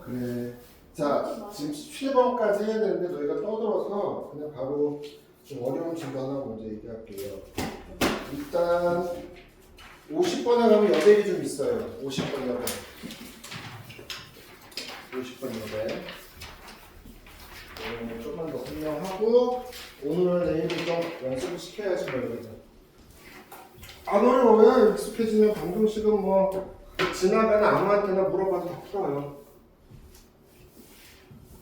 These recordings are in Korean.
그래. 자, 지금 17번까지 해야 되는데 너희가 떠들어서 그냥 바로 좀 어려운 질문 하나 먼저 얘기할게요. 일단 50번에 가면 여백이 좀 있어요. 50번 여백. 50번 여백. 음, 좀만 더 설명하고 오늘 내일은 좀 연습을 시켜야지 말거든. 안 어려워요. 익숙해지면 방정식은 뭐 지나가는 아무한테나 물어봐도 다 풀어요.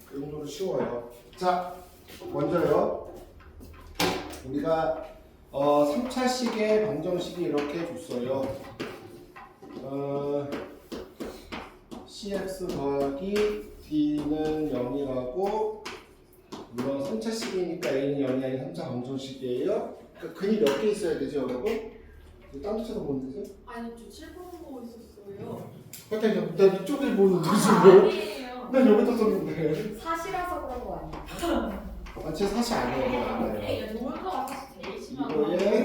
그 정도로 쉬워요. 자, 먼저요. 우리가 어, 3차식의 방정식이 이렇게 줬어요. 어, cx 더하기 d는 0이라고 물론 3차식이니까 a는 0이 아닌 3차 방정식이에요. 그러니까 근이 몇 개 있어야 되죠, 여러분? 딴데 쳐다보는 데서? 아니 저 7번 보고 있었어요. 그러니까 나 이쪽을 보는 데서 뭐? 아니에요. 난 여기다 썼는데. 사실라서 그런 거 아니야? 아, 제 사실 아니에요. 알아요. 에이 놀러 가서 제일 심한 거. 이거에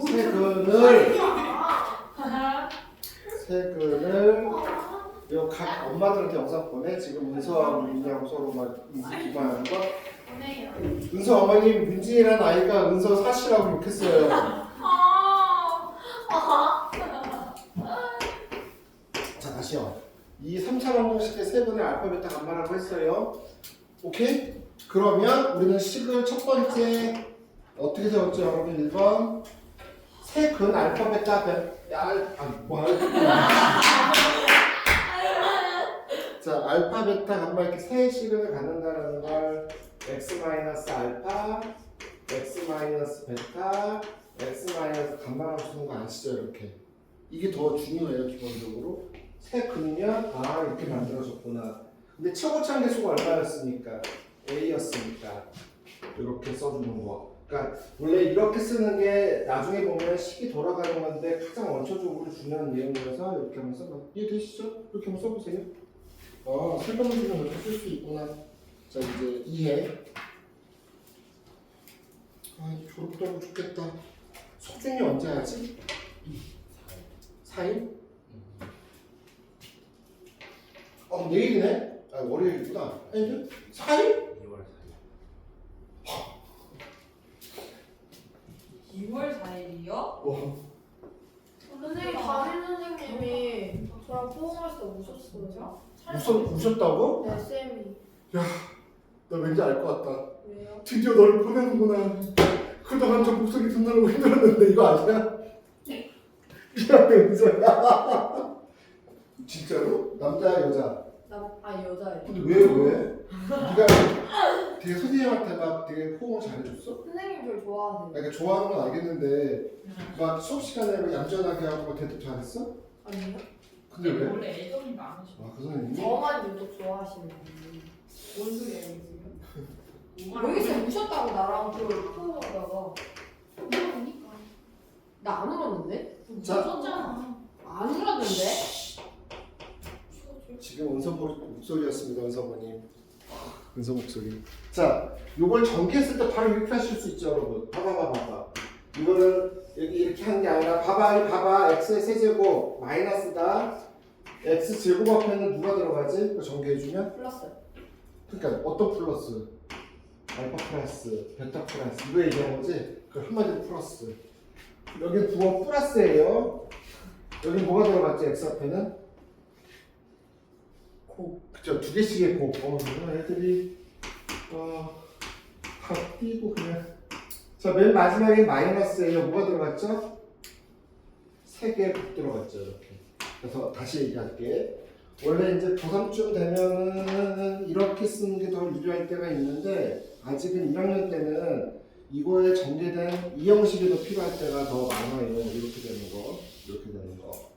세근을 세근을 요각 엄마들한테 영상 보내 지금 은서하고 민이하고 서로 막 기만하는 거 보내요. 은서 어머님 민진이라는 아이가 은서 사시라고 욕했어요 아. 자 다시요 이 3차 방정식의 세근을 알파 베타 감마라고 했어요 오케이? 그러면 우리는 식을 첫 번째 어떻게 세웠죠 여러분 1번 세 근 알파 베타 베 알, 아니 뭐 자, 알파, 베타, 감마 이렇게 세 시간을 갖는다는 걸 x 마이너스 알파, x 마이너스 베타, x 마이너스 감마라고 쓰는 거 아시죠? 이렇게. 이게 더 중요해요, 기본적으로. 세 근면 아 이렇게 만들어졌구나. 근데 최고 참계수가 얼마였습니까? a였으니까 이렇게 써주는 거. 그러니까 원래 이렇게 쓰는 게 나중에 보면 식이 돌아가는 건데 가장 원초적으로 중요한 내용이라서 이렇게 한번 써봐. 이해되시죠? 이렇게 한번 써보세요. 아, 설명 문제는 이렇게 쓸 수 있구나. 자, 이제 이해. 아, 졸업도 하고 좋겠다. 소중이 언제 하지? 4일? 어, 내일이네? 아, 월요일이구나. 아니, 4일? 2월 2월 4일이요? 어, 선생님 담임 선생님이 저랑 포옹할 때 오셨어요. 웃었, 웃었다고? 네 쌤이. 나 왠지 알 것 같다. 왜요? 드디어 너를 보내는구나. 그동안 저 목소리 듣느라고 힘들었는데 이거 아니야? 미안해 은서야. 진짜로? 남자야 여자? 나아 여자예요. 근데 왜 왜? 네가 되게 선생님한테 막 되게 호응을 잘해줬어? 선생님 저를 좋아하세요. 그러니까 좋아하는 건 알겠는데 막 수업 시간에 막 얌전하게 하고 막 대답 잘했어? 아니요? 근데 왜? 원래 애정이 많으셔. 아그 선생님이? 저만 유독 좋아하시는 분이. 뭔 소리야 지금? 여기서 우셨다고 나랑 그 포옹하다가 그러니까. 나 안 울었는데? 자. 안 울었는데? 지금 은서 모- 목소리였습니다 은서모님. 은서 목소리. 자 요걸 전개했을 때 바로 이렇게 하실 수 있죠 여러분. 봐봐 봐봐 이거는 여기 이렇게 하는 게 아니라 봐봐 이 봐봐. x의 세제곱 마이너스다 x 제곱 앞에는 누가 들어가지? 그거 전개해주면? 플러스. 그러니까 어떤 플러스? 알파 플러스 베타 플러스. 이거 얘기하는 거지? 그 한마디로 플러스. 여기 부호 플러스예요. 여기 뭐가 들어갔지? x 앞에는? 고 그쵸 두 개씩의 고 어, 애들이 어, 다 띄고 그냥 자 맨 마지막에 마이너스예요 뭐가 들어갔죠? 세곱 들어갔죠 이렇게 그래서 다시 얘기할게 원래 이제 고3쯤 되면은 이렇게 쓰는 게 더 유리할 때가 있는데 아직은 1학년 때는 이거에 전개된 이 형식이 더 필요할 때가 더 많아요. 이렇게 되는 거, 이렇게 되는 거.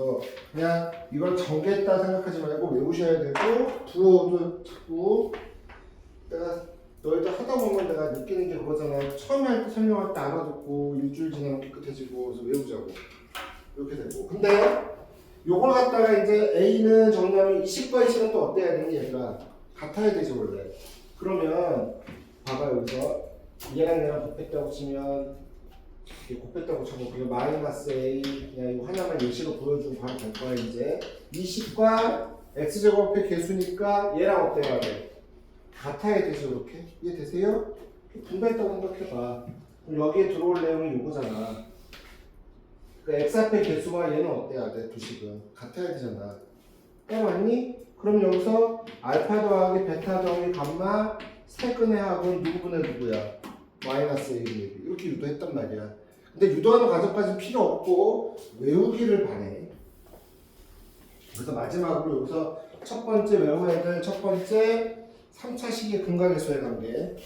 그래서 그냥 이걸 전개했다 생각하지 말고 외우셔야 되고 부호도 자꾸 내가 너희들 하다 보면 내가 느끼는 게 그거잖아. 처음에 할 때 설명할 때 알아듣고 일주일 지나면 깨끗해지고 그래서 외우자고 이렇게 되고. 근데 요걸 갖다가 이제 A는 정리하면 20과 20은 또 어때야 되니 얘들아? 같아야 되지 원래. 그러면 봐봐 여기서 얘랑 얘랑 곱했다고 치면 곱했다고 쳐고 그냥 마이너스 A 그냥 이거 하나만 예시로 보여주고 바로 갈 거야 이제 20과 x제곱의 개수니까 얘랑 어때야 돼? 같아야 되죠 이렇게 이해되세요? 분배했다고 생각해봐 그럼 여기에 들어올 내용이 이거잖아 그러니까 x 앞의 개수와 얘는 어때야 돼 두식은 같아야 되잖아 빼맞니? 그럼 여기서 알파 더하기 베타 더하기 감마 세근의 합은 누구분의 누구야? 마이너스 1 이렇게 유도했단 말이야. 근데 유도하는 과정까지 필요 없고 외우기를 바래. 그래서 마지막으로 여기서 첫 번째 외워야 될 첫 번째 3차식의 근각의수의 관계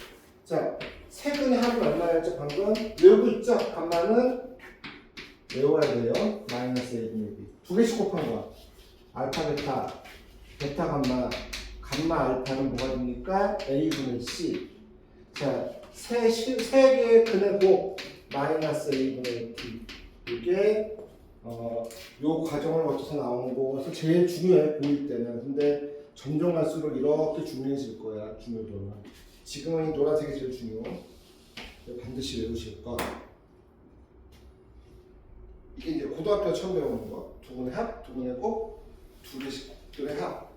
자 세근의 합은 얼마였죠 방금? 외우고 있죠? 감마는 외워야 돼요. 마이너스 1두 개씩 곱한 거야. 알파 베타. 베타 감마. 감마 알파는 뭐가 됩니까? A분의 C. 자 세세 개의 근의 곱 마이너스 A분의 T 이게 어, 요 과정을 거쳐서 나오는 거에서 제일 중요해 보일 때는. 근데 점점 갈수록 이렇게 중요해질 거야 중요도는. 지금은 이 노란색이 제일 중요. 반드시 외우실 것. 이게 이제 고등학교 처음 배우는 거. 두 분의 합, 두 분의 곱, 두 개씩들의 합.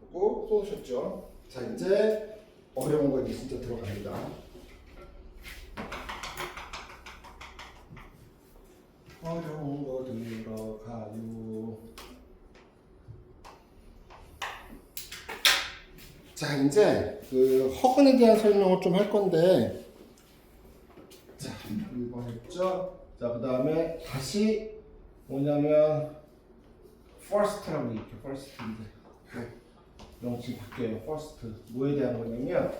그리고 또 오셨죠? 자 이제 어려운 거 이제 진짜 들어갑니다 어려운 거 들어가요. 자 이제 그 허근에 대한 설명을 좀 할 건데 자 1번 했죠. 자 그 다음에 다시 뭐냐면 first라고 이렇게 first 명칭 바뀌어요. first 뭐에 대한 거냐면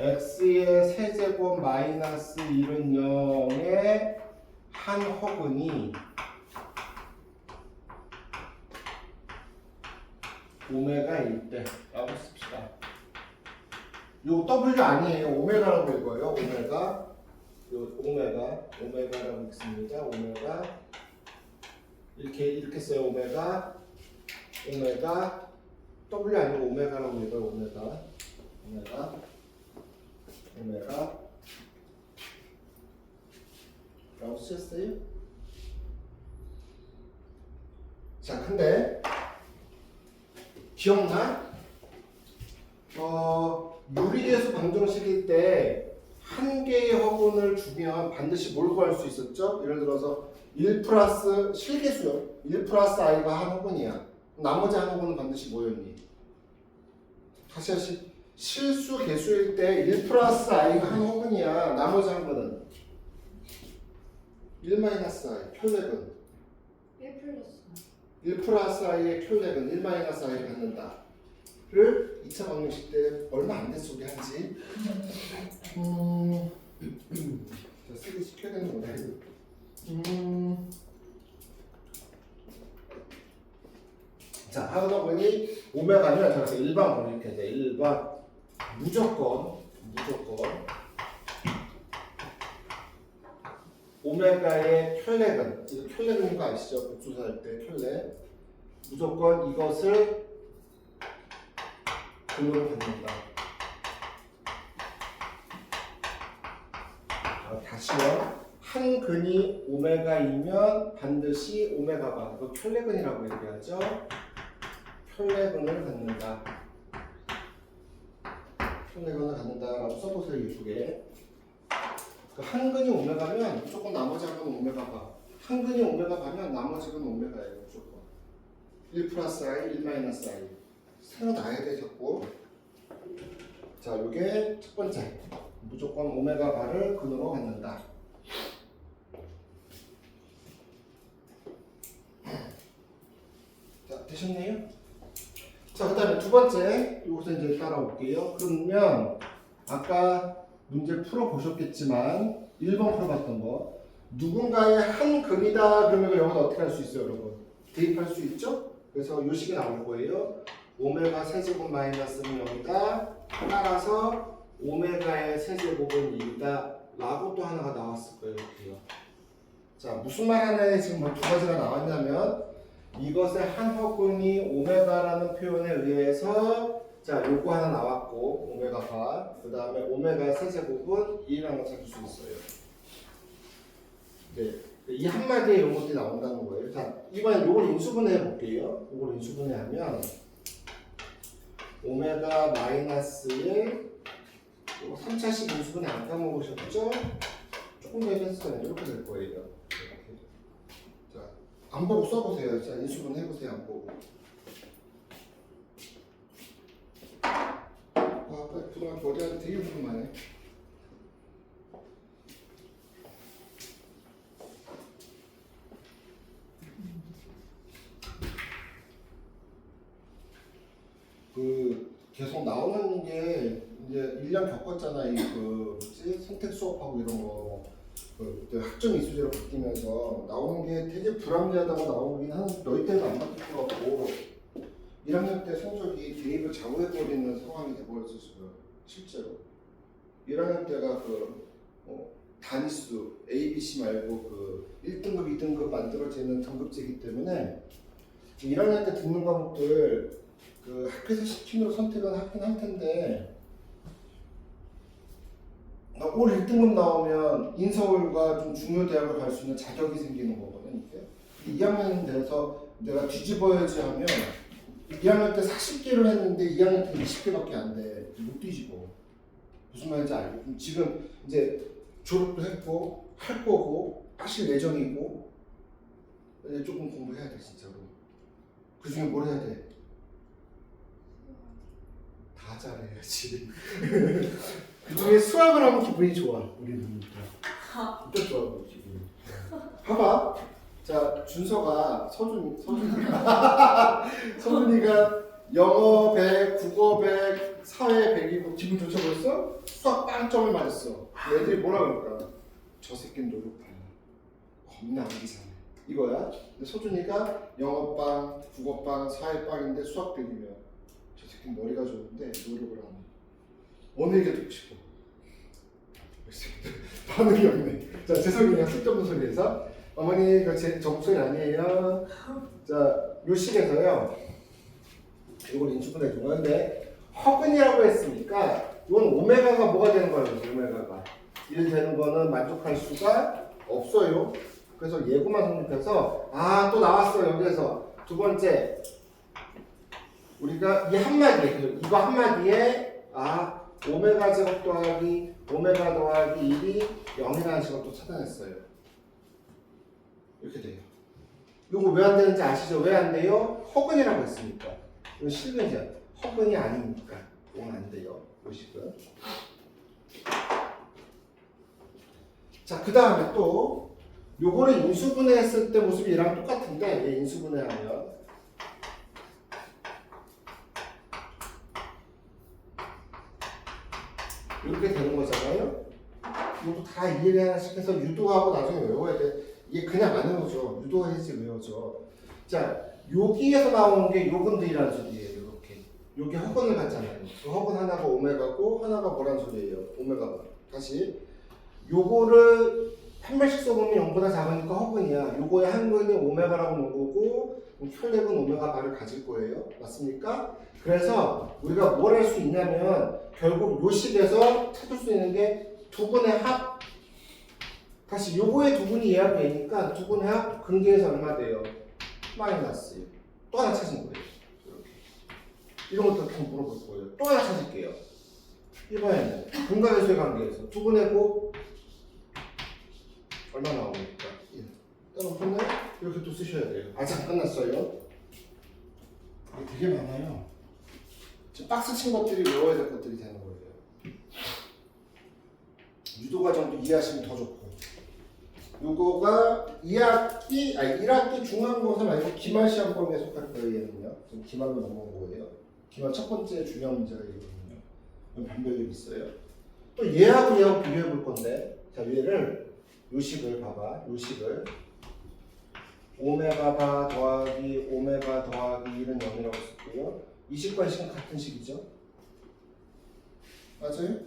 x의 세제곱 마이너스 1은 0에 한 허근이 오메가일 때라고 씁시다. 요 W 아니에요. 오메가라고 읽어요. 오메가. 요 오메가, 오메가라고 읽습니다. 오메가. 이렇게 이렇게 써요. 오메가. 오메가. W 아니고 오메가라고 읽어요. 오메가. 오메가. 오메가. 라고 쓰셨어요? 자, 근데 기억나? 어, 유리계수 방정식일 때 한 개의 허분을 주면 반드시 뭘 구할 수 있었죠? 예를 들어서 1 플러스 실계수요. 1 플러스 i가 한 허분이야. 나머지 한 허분은 반드시 뭐였니? 다시 다시 실수 개수일 때 1 플러스 i가 한 허분이야. 나머지 한 거는 1 마이너스 i, 켤렉은 1 플러스 1 플러스 i의 켤렉은 1 마이너스 i를 갖는다. 를 2차 방정식 때 얼마 안 됐어 우리 한지. 음, 자 쓰기 시켜야 되는 거네. 음, 자 하다 보니 오메가는 저기서 1번 보니까 이제 1번 무조건 무조건 오메가의 켤렉은 이거 켤렉인 거 아시죠? 복수할 때 켤렉 무조건 이것을 근으로 갖는다. 자, 다시요. 한 근이 오메가이면 반드시 오메가가 그 켤레근이라고 얘기하죠. 켤레근을 갖는다. 켤레근을 갖는다라고 써보세요 예쁘게. 그한 근이 오메가면 무조건 나머지 한 근은 오메가가. 한 근이 오메가 가면 나머지 근은 오메가예요 무조건. 1 플러스 i, 1 마이너스 i. 생각나야 돼 자꾸. 자, 이게 첫 번째. 무조건 오메가 바를 근으로 갖는다. 자, 되셨네요? 자, 그 다음에 두 번째. 이것을 이제 따라올게요. 그러면 아까 문제 풀어보셨겠지만 1번 풀어봤던 거 누군가의 한 근이다 그러면 여기서 어떻게 할 수 있어요 여러분? 대입할 수 있죠? 그래서 요 식이 나올 거예요 오메가 세제곱 마이너스는 0이다 따라서 오메가의 세제곱은 2이다 라고 또 하나가 나왔을 거예요 이렇게요 자 무슨 말 하나에 지금 뭐 두 가지가 나왔냐면 이것의 한 허근이 오메가라는 표현에 의해서 자 요거 하나 나왔고 오메가가 그 다음에 오메가 세제곱은 2라는 걸 찾을 수 있어요 네. 이 한마디에 이런 것들이 나온다는 거예요. 자, 이번엔 요걸 인수분해 해 볼게요. 요걸 인수분해 하면 오메가 마이너스 1 요거 3차식 인수분해 안 까먹으셨죠? 조금 전에 했어요. 이렇게 될 거예요. 안 보고 써보세요. 자, 인수분해 해보세요. 안 보고. 부등학교 어디 가서 되게 궁금하네. 그 계속 나오는 게 이제 1년 겪었잖아 이그 뭐지 선택 수업하고 이런 이제 학점 이수제로 바뀌면서 나오는 게 되게 불합리하다고 나오긴 하는데 너희 때는 안 바뀔 것 같고 1학년 때 성적이 대입을 좌우해버리는 상황이 돼버렸었어요 실제로. 1학년 때가 그 어, 단위수 A, B, C 말고 그 1등급, 2등급 만들어지는 등급제이기 때문에 1학년 때 듣는 과목들 그 학교에서 시키는 선택은 하긴 할 텐데 어, 올 1등급 나오면 인서울과 좀 중요 대학을 갈 수 있는 자격이 생기는 거거든 이게. 2학년 돼서 내가 뒤집어야지 하면 2학년 때 40개를 했는데 2학년 때 20개밖에 안 돼 못 뒤집어. 무슨 말인지 알고 지금 이제 졸업도 했고 할 거고 하실 예정이고 이제 조금 공부해야 돼 진짜로. 그 중에 뭘 해야 돼? 다 잘해야지 그 중에 수학을 하면 기분이 좋아 우리는 진짜 좋아 그 기분이 봐봐. 자 준서가 서준 서준이가. 서준이가 영어 100, 국어 100, 사회 100이고 기분 좋죠 벌써? 수학 빵점을 맞았어. 애들이 뭐라 그럴까? 저 새끼는 노력 달라 겁나 암기사네. 이거야. 근데 서준이가 영어 빵, 국어 빵, 사회 빵인데 수학 100이면 저 새끼는 머리가 좋은데 노력을 안 해. 어느 얘기 듣고 싶어? 반응이 없네. 자, 죄송해요. 쓸데없는 소리에서. 어머니, 이거 제, 저 목소리 아니에요. 자, 요 식에서요. 이걸 인수분해 준 건데, 허근이라고 했으니까, 이건 오메가가 뭐가 되는 거예요, 오메가가. 이렇게 되는 거는 만족할 수가 없어요. 그래서 예고만 성립해서, 아, 또 나왔어요, 여기에서. 두 번째, 우리가 이 한마디에, 그 이거 한마디에, 아, 오메가 제곱 더하기 오메가 더하기 1이 0이라는 식을 또 찾아냈어요. 이렇게 돼요. 이거 왜 안 되는지 아시죠? 왜 안 돼요? 허근이라고 했으니까. 이건 실근이야. 허근이 아니니까. 이건 안 돼요. 보시고요. 자, 그 다음에 또 요거를 인수분해했을 때 모습이 얘랑 똑같은데 얘 인수분해하면 이렇게 되는 거잖아요. 이것도 다 이해를 하나씩 해서 유도하고 나중에 외워야 돼. 이게 그냥 안 외워져. 유도해야지 외워져. 자, 여기에서 나오는 게 요근들이라는 소리예요. 이렇게. 여기 허근을 갖잖아요. 그 허근 하나가 오메가고 하나가 뭐란 소리예요. 오메가가. 다시. 요거를 한 발씩 써보면 0보다 작으니까 허근이야. 요거의 한 근이 오메가라고 놓은 거고 혈액은 오메가 바를 가질 거예요. 맞습니까? 그래서 우리가 뭘 할 수 있냐면 결국 요 식에서 찾을 수 있는 게 두 분의 합 다시 요거의 두 분이 예하고 얘니까 두 분의 합 근계에서 얼마 돼요? 마이너스 또 하나 찾은 거예요 이렇게 이런 것도 좀 물어볼 거예요 또 하나 찾을게요 이번에는 분간의 관계에서 두 분의 곱 얼마 나오니까 예. 따라오셨나요? 이렇게 또 쓰셔야 돼요 아직 안 끝났어요 이게 되게 많아요 지금 박스 친 것들이 외워야 될 것들이 되는 거예요. 유도 과정도 이해하시면 더 좋고. 요거가 2학기, 아니 1학기 중간고사 말고 기말 시험 범위에 속할 거예요, 얘는요. 지금 기말로 넘어온 거예요. 기말 첫 번째 중요한 문제가 이거거든요. 여기 변별력이 있어요. 또 얘하고 얘하고 비교해 볼 건데, 자, 얘를, 요 식을 봐봐, 요 식을. 오메가 바 더하기 오메가 더하기 1은 0이라고 썼고요. 이 식과 이 식은 같은 식이죠. 맞아요?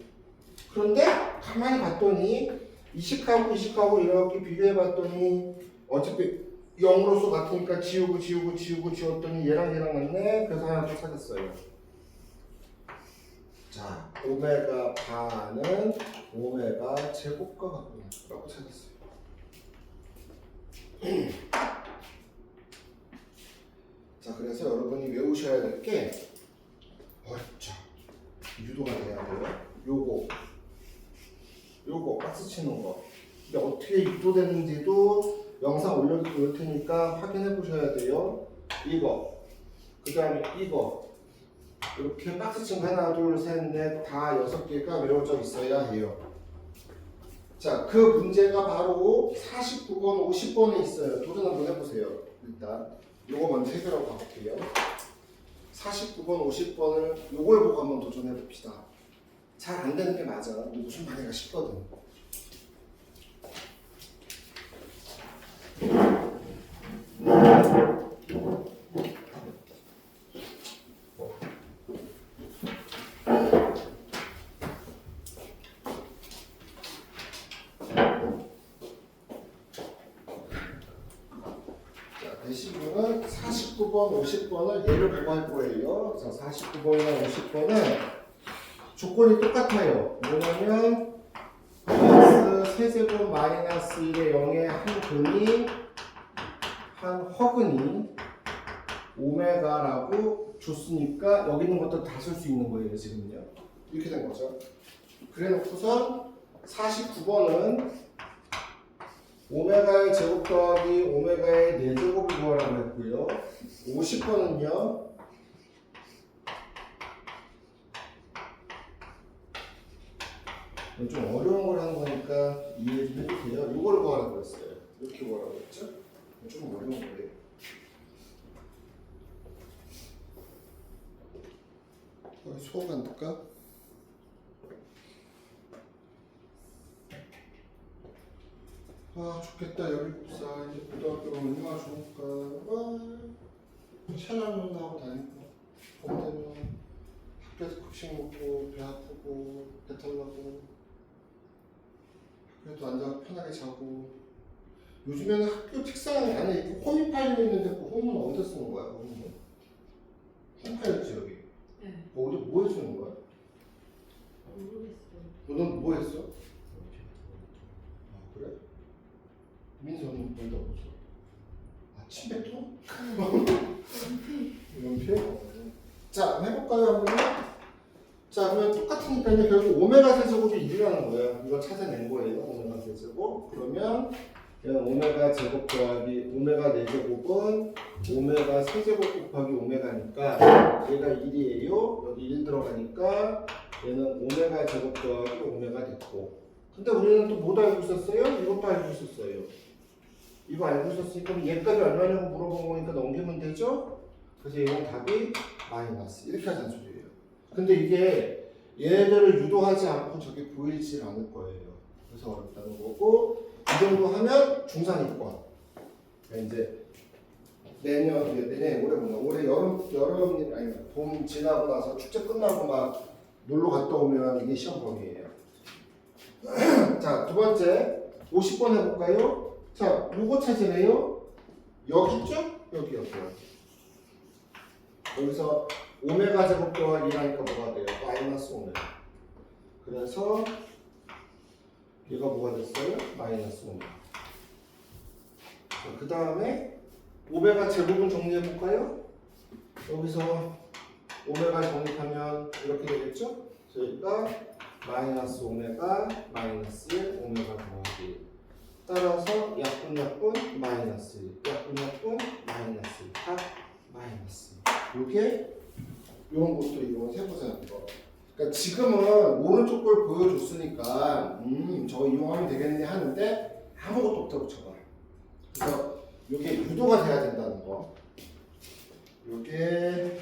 그런데 가만히 봤더니 이 식하고 이 식하고 이렇게 비교해 봤더니 어차피 0으로서 같으니까 지우고 지우고 지우고 지웠더니 얘랑 얘랑 맞네. 그래서 하나 더 찾았어요. 자, 오메가 바는 오메가 제곱과 같구나라고 찾았어요. 자, 그래서 여러분이 외우셔야 될 게, 어렵죠. 유도가 돼야 돼요. 요거, 요거, 박스 치는 거. 이게 어떻게 유도되는지도 영상 올려둘 테니까 확인해 보셔야 돼요. 이거, 그 다음에 이거. 이렇게 박스 친거 하나, 둘, 셋, 넷, 다 여섯 개가 외워져 있어야 해요. 자, 그 문제가 바로 49번, 50번에 있어요. 도전 한번 해보세요. 일단. 요거 먼저 해결하고 가볼게요. 49번, 50번을 요걸 보고 한번 도전해 봅시다. 잘 안 되는 게 맞아. 무슨 말인가 싶거든. 자, 대시분은 49번, 50번을 예를 보고 할 거예요. 자, 49번이나 50번은 조건이 똑같아요. 뭐냐면 플러스 세제곱 마이너스 1의 0의 한 근이 한 허근이 오메가라고 줬으니까 여기 있는 것도 다 쓸 수 있는 거예요 지금요 이렇게 된 거죠 그래 놓고선 49번은 오메가의 제곱 더하기 오메가의 4제곱을 구하라고 했고요 50번은요 좀 어려운 걸 하는 거니까 이해 좀 해주세요. 이걸 구하라고 했어요. 이렇게 구하라고 했죠? 좀 어려운 거예요. 어, 수업 안 될까? 아 좋겠다 열일곱살 이제 고등학교가 얼마나 좋을까 와 샤넬만 하고 다니고 봄 되면 학교에서 급식 먹고 배 아프고 배탈 나고 그래도 앉아 편하게 자고 요즘에는 학교 책상 안에 이렇게 홈이 파일 있는데 그 홈은 어디다 쓰는 거야? 그 홈은 홈 파일이지 여기 네. 뭐 어디 뭐에 쓰는 거야? 모르겠어요. 너는 뭐 했어? 아 그래? 민서는 뭘다 보죠? 아 침뱉어? 연필? 자 해볼까요 한번? 자 그러면 똑같으니까요 결국 오메가 세제곱이 1이라는 거예요 이거 찾아낸 거예요 오메가 세제곱 그러면 오메가 제곱 더하기 오메가 4제곱은 오메가 세제곱 곱하기 오메가니까 얘가 1이에요 여기 1 들어가니까 얘는 오메가 제곱 더하기 오메가 됐고 근데 우리는 또뭐 알고 있었어요? 이것도 알고 있었어요 이거 알고 있었으니까 얘값이 얼마냐고 물어본 거니까 넘기면 되죠? 그래서 얘는 답이 마이너스 이렇게 하자는 소리예요 근데 이게 얘네들을 유도하지 않고 저게 보이질 않을 거예요 그래서 어렵다는 거고 이 정도 하면 중산이권 그러니까 이제 내년 내년 올해 뭐냐 올해 여름 여름 아니 봄 지나고 나서 축제 끝나고 막 놀러 갔다 오면 이게 시험 범위예요. 자, 두 번째 50번 해볼까요? 자, 요거 찾으래요. 여기 있죠? 여기 여기요. 여기서 오메가 제곱 더하기 1하니까 뭐가 돼요? 마이너스 오메가. 그래서 얘가 뭐가 됐어요? 마이너스 오메가. 그 다음에 오메가 제곱은 정리해볼까요? 여기서 오메가 정립하면 이렇게 되겠죠? 저희가 마이너스 오메가 마이너스 1 오메가 더하기 따라서 약분 약분 마이너스 1 약분 약분 마이너스 1다 마이너스 요게? 요런 것도 이거 세보자는 거. 그러니까 지금은 오른쪽 걸 보여줬으니까 음 저거 이용하면 되겠네 하는데 아무것도 없다고 쳐봐. 그래서 요게 유도가 돼야 된다는 거. 요게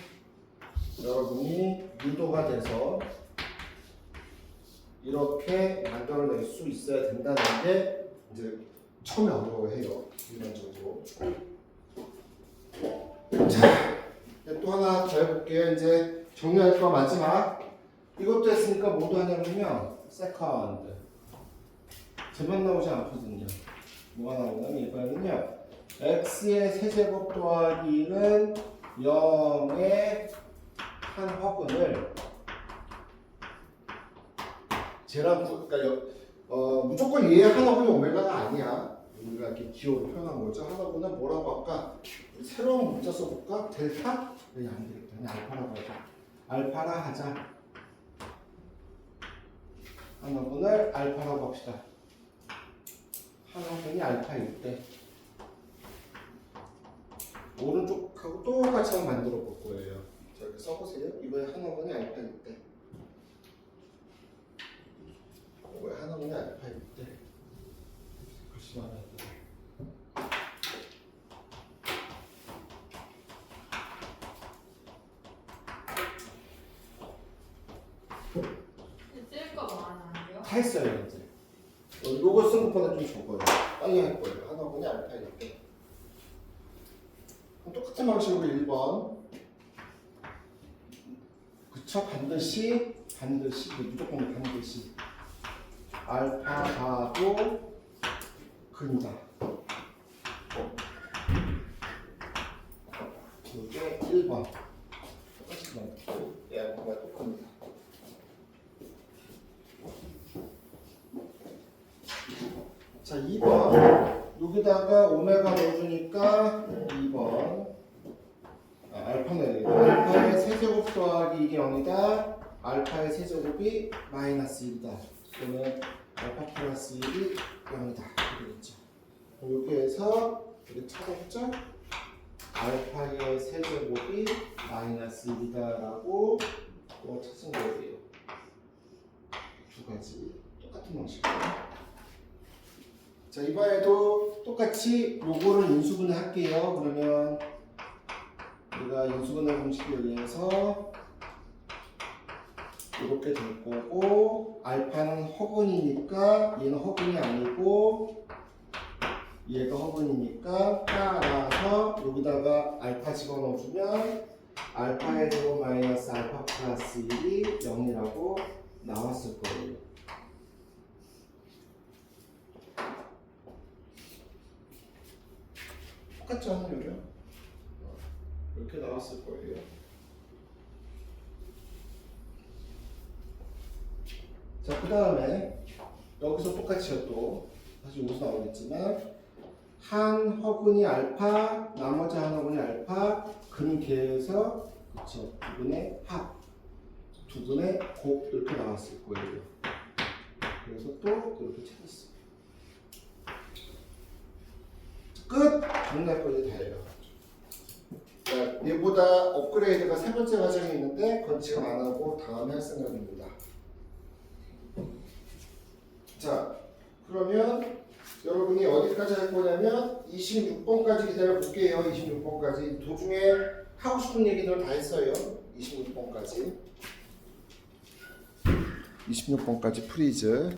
여러분이 유도가 돼서 이렇게 만들어낼 수 있어야 된다는 게 이제 처음에 어려워해요. 일반적으로. 자, 더 해볼게요. 이제 정리할 거 마지막. 이것도 했으니까 뭐도 하냐면요. 세컨드. 제만 나오지 않거든요. 뭐가 나오냐면 이번에는요. x의 세제곱 더하기 1은 0의 한 허근을 제랑 구- 그러니까 여- 어, 무조건 한 허근이 오메가가 아니야. 우리가 이렇게 기호로 표현한 거죠. 하나보다 뭐라고 할까? 새로운 문자 써볼까? 델타? 여기 안 되겠다. 알파라고 하자. 알파라 하자. 하나분을 알파라고 합시다. 하나분이 알파일 때 오른쪽하고 똑같이 한번 만들어 볼 거예요. 자, 이렇게 써보세요. 이번에 하나분이 알파일 때. 왜 하나분이 알파일 때? 글씨 많아야 돼. 쓸거 많아요. 다 했어요 이제. 어, 요거 쓴 것보다 좀 적어요. 빨리 할 거예요. 하나분이 알파일 때. 그럼 똑같은 방식으로 1번. 그쵸? 반드시 반드시 이거 무조건 반드시 알파하고 근이다. 이게 1번. 똑같이 넣고 얘하고가 똑같습니다. 자, 2번. 여기다가 오메가 넣어주니까 2번. 아, 알파는 되겠다. 알파의 세제곱 더하기 이게 0이다. 알파의 세제곱이 마이너스 1이다. 그러면 알파 플러스 1이 0이다. 되겠죠. 이렇게 해서 이렇게 찾았죠? 알파의 세제곱이 마이너스 1이다라고 또 찾은 거예요. 두 가지 똑같은 방식이에요. 자 이번에도 똑같이 요거를 인수분해 할게요. 그러면 우리가 인수분해 공식에 의해서 이렇게 될 거고 알파는 허근이니까 얘는 허근이 아니고 얘가 허근이니까 따라서 여기다가 알파 집어넣어주면 알파의 제곱 마이너스 알파 플러스 1이 0이라고 나왔을 거예요. 똑같지 않으요 이렇게 나왔을 거예요. 자, 그 다음에 여기서 똑같이요 또 사실 여기서 나오겠지만 한 허분이 알파, 나머지 한 허분이 알파, 근계에서 그쵸 두 분의 합, 두 분의 곱 이렇게 나왔을 거예요. 그래서 또 이렇게 찾았어요. 끝! 정리할 거 이제 자, 얘보다 업그레이드가 세 번째 과정이 있는데 그건 지금 안 하고 다음에 할 생각입니다. 자, 그러면 여러분이 어디까지 할 거냐면 26번까지 기다려 볼게요. 26번까지 도중에 하고 싶은 얘기들 다 했어요. 26번까지. 26번까지 프리즈.